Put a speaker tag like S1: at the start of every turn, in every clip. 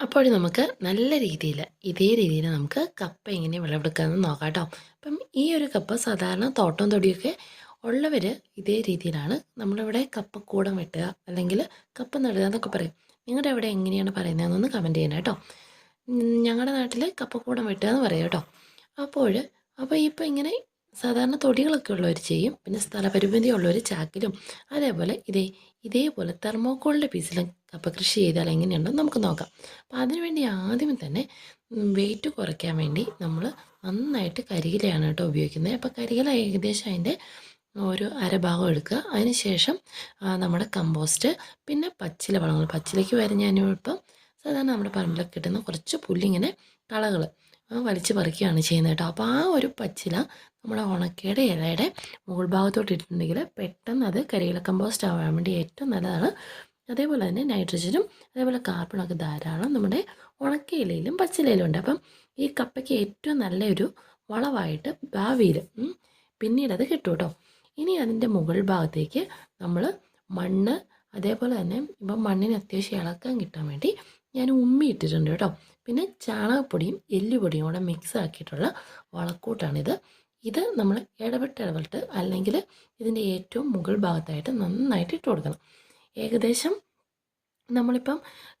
S1: അപ്പോൾ നമുക്ക് നല്ല രീതിയിൽ ഇതേ രീതിയിൽ നമുക്ക് കപ്പ എങ്ങനെ വിളവെടുക്കാമെന്ന് നോക്കാം കേട്ടോ. അപ്പം ഈ ഒരു കപ്പ സാധാരണ തോട്ടം തൊടിയൊക്കെ ഉള്ളവർ ഇതേ രീതിയിലാണ് നമ്മളിവിടെ കപ്പ കൂടം വെട്ടുക അല്ലെങ്കിൽ കപ്പ നടുക എന്നൊക്കെ പറയും. നിങ്ങളുടെ അവിടെ എങ്ങനെയാണ് പറയുന്നതെന്നൊന്ന് കമന്റ് ചെയ്യണം കേട്ടോ. ഞങ്ങളുടെ നാട്ടിൽ കപ്പക്കൂടം വെട്ടുക എന്ന് പറയും കേട്ടോ. അപ്പോൾ അപ്പോൾ ഇപ്പോൾ ഇങ്ങനെ സാധാരണ തൊടികളൊക്കെ ഉള്ളവർ ചെയ്യും. പിന്നെ സ്ഥലപരിമിതി ഉള്ളവർ ചാക്കിലും അതേപോലെ ഇതേ ഇതേപോലെ തെർമോക്കോളിന്റെ പീസിലും കപ്പ കൃഷി ചെയ്താൽ എങ്ങനെയുണ്ടെന്ന് നമുക്ക് നോക്കാം. അപ്പോൾ അതിനുവേണ്ടി ആദ്യം തന്നെ വെയിറ്റ് കുറയ്ക്കാൻ വേണ്ടി നമ്മൾ നന്നായിട്ട് കരിയിലയാണ് കേട്ടോ ഉപയോഗിക്കുന്നത്. അപ്പോൾ കരിയില ഏകദേശം അതിന്റെ ഒരു അരഭാഗം എടുക്കുക. അതിനുശേഷം നമ്മുടെ കമ്പോസ്റ്റ് പിന്നെ പച്ചില വളങ്ങൾ. പച്ചിലയ്ക്ക് വരെ ഞാനിപ്പം സാധാരണ നമ്മുടെ പറമ്പിലൊക്കെ കിട്ടുന്ന കുറച്ച് പുല്ലിങ്ങനെ കളകൾ വലിച്ചു പറിക്കുകയാണ് ചെയ്യുന്നത് കേട്ടോ. അപ്പോൾ ആ ഒരു പച്ചില നമ്മുടെ ഉണക്കയുടെ ഇലയുടെ മുകൾ ഭാഗത്തോട്ട് ഇട്ടിട്ടുണ്ടെങ്കിൽ പെട്ടെന്ന് അത് കരിയില കമ്പോസ്റ്റ് ആവാൻ വേണ്ടി ഏറ്റവും നല്ലതാണ്. അതേപോലെ തന്നെ നൈട്രജനും അതേപോലെ കാർബണൊക്കെ ധാരാളം നമ്മുടെ ഉണക്കയിലയിലും പച്ചിലയിലും ഉണ്ട്. അപ്പം ഈ കപ്പയ്ക്ക് ഏറ്റവും നല്ലൊരു വളമായിട്ട് ഭാവിയിൽ പിന്നീട് അത് കിട്ടും കേട്ടോ ഇനി അതിന്റെ മുകൾ ഭാഗത്തേക്ക് നമ്മൾ മണ്ണ് അതേപോലെ തന്നെ ഇപ്പം മണ്ണിന് അത്യാവശ്യം ഇളക്കാൻ കിട്ടാൻ വേണ്ടി ഞാൻ ഉമ്മി ഇട്ടിട്ടുണ്ട് കേട്ടോ പിന്നെ ചാണകപ്പൊടിയും എല്ലുപൊടിയും കൂടെ മിക്സ് ആക്കിയിട്ടുള്ള വളക്കൂട്ടാണിത്. ഇത് നമ്മൾ ഇടപെട്ട് ഇടപെട്ട് അല്ലെങ്കിൽ ഇതിന്റെ ഏറ്റവും മുകൾ ഭാഗത്തായിട്ട് നന്നായിട്ട് ഇട്ട് കൊടുക്കണം. ഏകദേശം നമ്മളിപ്പം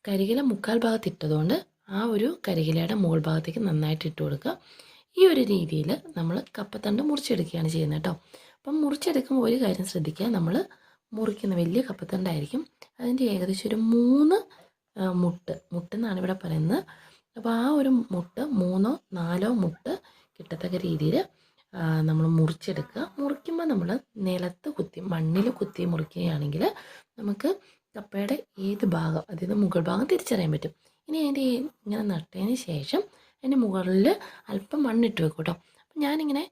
S1: കരികില മുക്കാൽ ഭാഗത്ത് ഇട്ടതുകൊണ്ട് ആ ഒരു കരികിലയുടെ മുകൾ ഭാഗത്തേക്ക് നന്നായിട്ട് ഇട്ട് കൊടുക്കുക. ഈ ഒരു രീതിയിൽ നമ്മൾ കപ്പത്തണ്ട് മുറിച്ചെടുക്കുകയാണ് ചെയ്യുന്നത് കേട്ടോ. അപ്പം മുറിച്ചെടുക്കുമ്പോൾ ഒരു കാര്യം ശ്രദ്ധിക്കുക. നമ്മൾ മുറിക്കുന്ന വലിയ കപ്പത്തണ്ടായിരിക്കും. അതിന്റെ ഏകദേശം ഒരു മൂന്ന് മുട്ട്. മുട്ടെന്നാണ് ഇവിടെ പറയുന്നത്. അപ്പോൾ ആ ഒരു മുട്ട് മൂന്നോ നാലോ മുട്ട് കിട്ടത്തക്ക രീതിയിൽ നമ്മൾ മുറിച്ചെടുക്കുക. മുറിക്കുമ്പോൾ നമ്മൾ നിലത്ത് കുത്തി മണ്ണിൽ കുത്തി മുറിക്കുകയാണെങ്കിൽ നമുക്ക് കപ്പയുടെ ഏത് ഭാഗം അതായത് മുകൾ ഭാഗം തിരിച്ചറിയാൻ പറ്റും. ഇനി അതിന്റെ ഇങ്ങനെ നട്ടതിന് ശേഷം അതിന്റെ മുകളിൽ അല്പം മണ്ണിട്ട് വെക്കും കേട്ടോ. അപ്പം ഞാനിങ്ങനെ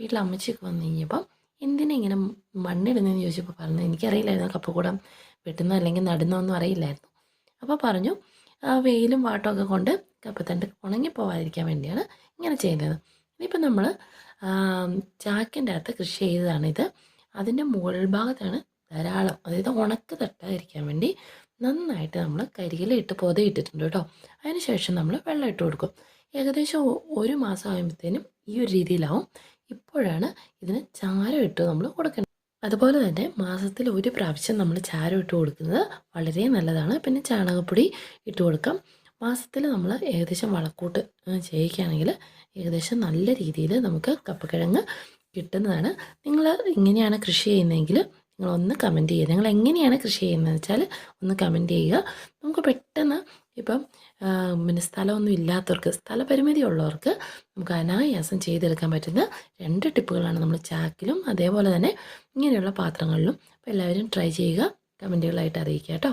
S1: വീട്ടിൽ അമ്മച്ചിയൊക്കെ വന്നു കഴിഞ്ഞപ്പം എന്തിനാ ഇങ്ങനെ മണ്ണിടുന്നതെന്ന് ചോദിച്ചപ്പോൾ പറഞ്ഞു എനിക്കറിയില്ലായിരുന്നു കപ്പക്കൂടം വെട്ടുന്ന അല്ലെങ്കിൽ നടുന്നോ ഒന്നും അറിയില്ലായിരുന്നു. അപ്പോൾ പറഞ്ഞു വെയിലും വാട്ടമൊക്കെ കൊണ്ട് കപ്പത്തണ്ട് ഉണങ്ങിപ്പോവാതിരിക്കാൻ വേണ്ടിയാണ് ഇങ്ങനെ ചെയ്യുന്നത്. ഇനിയിപ്പോൾ നമ്മൾ ചാക്കിന്റെ അകത്ത് കൃഷി ചെയ്തതാണിത്. അതിന്റെ മുകൾ ഭാഗത്താണ് ധാരാളം അതായത് ഉണക്ക് തട്ടാതിരിക്കാൻ വേണ്ടി നന്നായിട്ട് നമ്മൾ കരികിലിട്ട് പൊതയിട്ടിട്ടുണ്ട് കേട്ടോ. അതിന് ശേഷം നമ്മൾ വെള്ളം ഇട്ട് കൊടുക്കും. ഏകദേശം ഒരു മാസം ആകുമ്പോഴത്തേനും ഈ ഒരു രീതിയിലാവും. ഇപ്പോഴാണ് ഇതിന് ചാരം ഇട്ട് നമ്മൾ കൊടുക്കേണ്ടത് അതുപോലെ തന്നെ മാസത്തിൽ ഒരു പ്രാവശ്യം നമ്മൾ ചാരം ഇട്ട് കൊടുക്കുന്നത് വളരെ നല്ലതാണ്. പിന്നെ ചാണകപ്പൊടി ഇട്ട് കൊടുക്കാം. മാസത്തിൽ നമ്മൾ ഏകദേശം വളക്കൂട്ട് ചെയ്യിക്കുകയാണെങ്കിൽ ഏകദേശം നല്ല രീതിയിൽ നമുക്ക് കപ്പക്കിഴങ്ങ് കിട്ടുന്നതാണ്. നിങ്ങൾ ഇങ്ങനെയാണ് കൃഷി ചെയ്യുന്നതെങ്കിൽ നിങ്ങളൊന്ന് കമന്റ് ചെയ്യുക. നിങ്ങൾ എങ്ങനെയാണ് കൃഷി ചെയ്യുന്നതെന്ന് വെച്ചാൽ ഒന്ന് കമന്റ് ചെയ്യുക. നമുക്ക് പെട്ടെന്ന് ഇപ്പം പിന്നെ സ്ഥലമൊന്നും ഇല്ലാത്തവർക്ക് സ്ഥലപരിമിതി ഉള്ളവർക്ക് നമുക്ക് അനായാസം ചെയ്തെടുക്കാൻ പറ്റുന്ന രണ്ട് ടിപ്പുകളാണ് നമ്മൾ ചാക്കിലും അതേപോലെ തന്നെ ഇങ്ങനെയുള്ള പാത്രങ്ങളിലും. അപ്പോൾ എല്ലാവരും ട്രൈ ചെയ്യുക. കമന്റുകളായിട്ട് അറിയിക്കുക കേട്ടോ.